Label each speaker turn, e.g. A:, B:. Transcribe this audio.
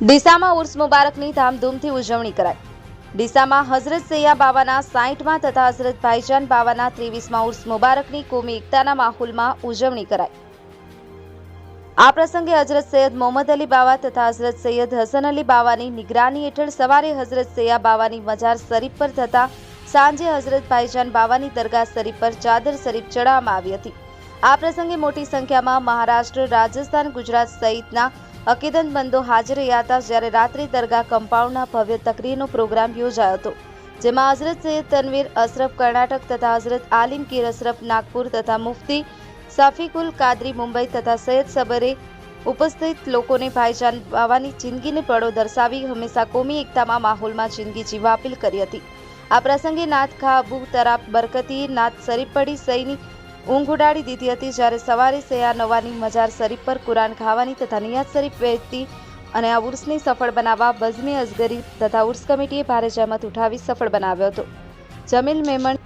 A: ડીસામાં ઉર્સ મુબારકની ધામધૂમથી ઉજવણી કરાઈ. ડીસામાં હઝરત સૈયા બાવાના સાહીઠમાં તથા હઝરત ભાઈજાન બાવાના ત્રેવીસમાં ઉર્સ મુબારકની કોમી એકતાના માહોલમાં ઉજવણી કરાઈ. આ પ્રસંગે હઝરત સૈયદ મોહમ્મદ અલી બાવા તથા હઝરત સૈયદ હસન અલી બાવાની નિગરાની હેઠળ સવારે હઝરત સૈયા બાવાની મજાર શરીફ પર થતા સાંજે હઝરત ભાઈજાન બાવાની દરગાહ શરીફ પર ચાદર શરીફ ચડાવવામાં આવી હતી. આ પ્રસંગે મોટી સંખ્યામાં મહારાષ્ટ્ર, રાજસ્થાન, ગુજરાત સહિતના અકેદનબંધો હાજર રહ્યા હતા, જ્યારે રાત્રે દરગાહ કમ્પાઉન્ડના ભવ્ય તકરીરનો પ્રોગ્રામ યોજાયો હતો, જેમાં હઝરત સૈયદ તનવીર અશરફ કર્ણાટક તથા હઝરત આલિમ કીર અશરફ નાગપુર તથા મુફતી સાફિકુલ કાદરી મુંબઈ તથા સૈયદ સબરે ઉપસ્થિત લોકોને ભાઈજાન બાવાની જિંદગીને પળો દર્શાવી હંમેશા કોમી એકતામાં માહોલમાં જિંદગી જીવવા અપીલ કરી હતી. આ પ્રસંગે નાથ ખા અબુ તરાપ બરકતી નાથ શરીફ પડી સઈની ઊંઘ ઉડાડી દીધી હતી જ્યારે સવારે સયા નવાની મજાર શરીફ પર કુરાન ખાવાની તથા નિયાત શરીફ વહેતી અને આ ઉર્સને સફળ બનાવવા બઝમી અઝગરી તથા ઉર્સ કમિટીએ ભારે જહેમત ઉઠાવી સફળ બનાવ્યો હતો. જમીલ મેમણ